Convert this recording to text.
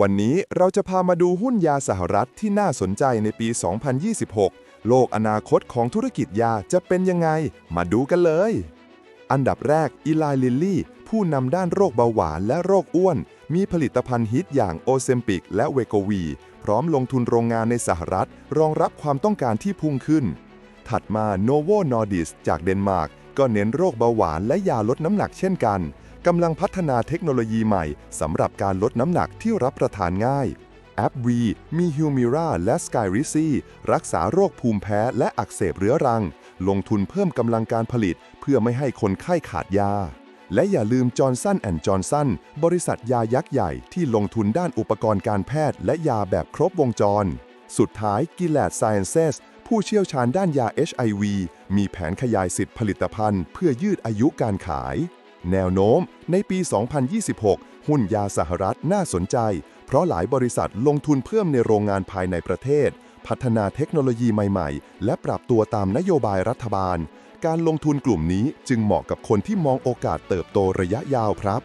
วันนี้เราจะพามาดูหุ้นยาสหรัฐที่น่าสนใจในปี 2026 โลกอนาคตของธุรกิจยาจะเป็นยังไง มาดูกันเลย อันดับแรกอีลายลิลลี่ ผู้นำด้านโรคเบาหวานและโรคอ้วน มีผลิตภัณฑ์ฮิตอย่างโอเซมปิกและเวโกวี พร้อมลงทุนโรงงานในสหรัฐ รองรับความต้องการที่พุ่งขึ้น ถัดมา Novo Nordisk จากเดนมาร์กก็เน้นโรคเบาหวานและยาลดน้ำหนักเช่นกัน กำลังพัฒนาเทคโนโลยีใหม่สำหรับการลดน้ำหนักที่รับประทานง่าย แอป V มี Humira และ Skyrizi รักษาโรคภูมิแพ้และอักเสบเรื้อรัง ลงทุนเพิ่มกำลังการผลิต เพื่อไม่ให้คนไข้ขาดยา และอย่าลืมจอร์นสันแอนด์จอร์นสันบริษัทยายักษ์ใหญ่ที่ลงทุนด้านอุปกรณ์การแพทย์และยาแบบครบวงจร สุดท้ายกิเลด Sciences ผู้เชี่ยวชาญด้านยา HIV มีแผนขยายสิทธิผลิตภัณฑ์ เพื่อยืดอายุการขาย แนวโน้ม ในปี 2026 หุ้นยาสหรัฐน่าสนใจ เพราะหลายบริษัทลงทุนเพิ่มในโรงงานภายในประเทศ พัฒนาเทคโนโลยีใหม่ๆ และปรับตัวตามนโยบายรัฐบาล การลงทุนกลุ่มนี้จึงเหมาะกับคนที่มองโอกาสเติบโตระยะยาวครับ